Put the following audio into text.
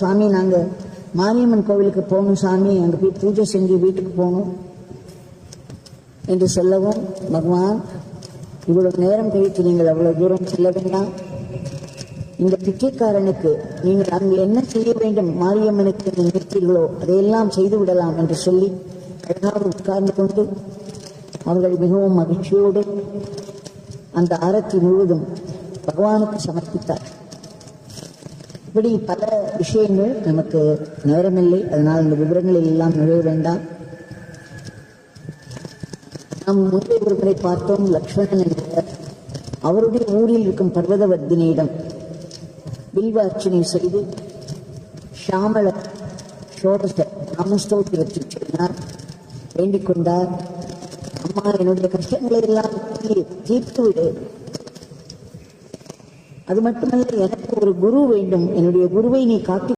சுவாமி நாங்க மாரியம்மன் கோவிலுக்கு போகணும் சாமி அங்க போய் பூஜை செஞ்சு வீட்டுக்கு போகணும் என்று சொல்லவும் பகவான் இவ்வளவு நேரம் கழித்து நீங்கள் அவ்வளவு தூரம் செல்ல வேண்டாம். இந்த பிச்சைக்காரனுக்கு நீங்கள் அங்கு என்ன செய்ய வேண்டும்? மாரியம்மனுக்கு நினைத்தீர்களோ அதையெல்லாம் செய்து விடலாம் என்று சொல்லி அழகாக உட்கார்ந்து கொண்டு அவர்கள் மிகவும் மகிழ்ச்சியோடு அந்த ஆரத்தி முழுவதும் பகவானுக்கு சமர்ப்பித்தார். இப்படி பல விஷயங்கள் நமக்கு நேரமில்லை. அதனால் அந்த விவரங்களில் எல்லாம் நுழைய வேண்டாம். நாம் முன்பே ஒருவரை பார்த்தோம் லக்ஷ்மணன் என்ற அவருடைய ஊரில் இருக்கும் பர்வதவர்த்தினியிடம் பில்வ அர்ச்சனை செய்து ஷாமள ஷோடச நாமஸ்தோத்திரத்தை சொன்னார் வேண்டிக் கொண்டார். அம்மா என்னுடைய கஷ்டங்களை எல்லாம் தீர்த்து விடு. அது மட்டுமல்ல எனக்கு ஒரு குரு வேண்டும். என்னுடைய குருவை நீ காட்டி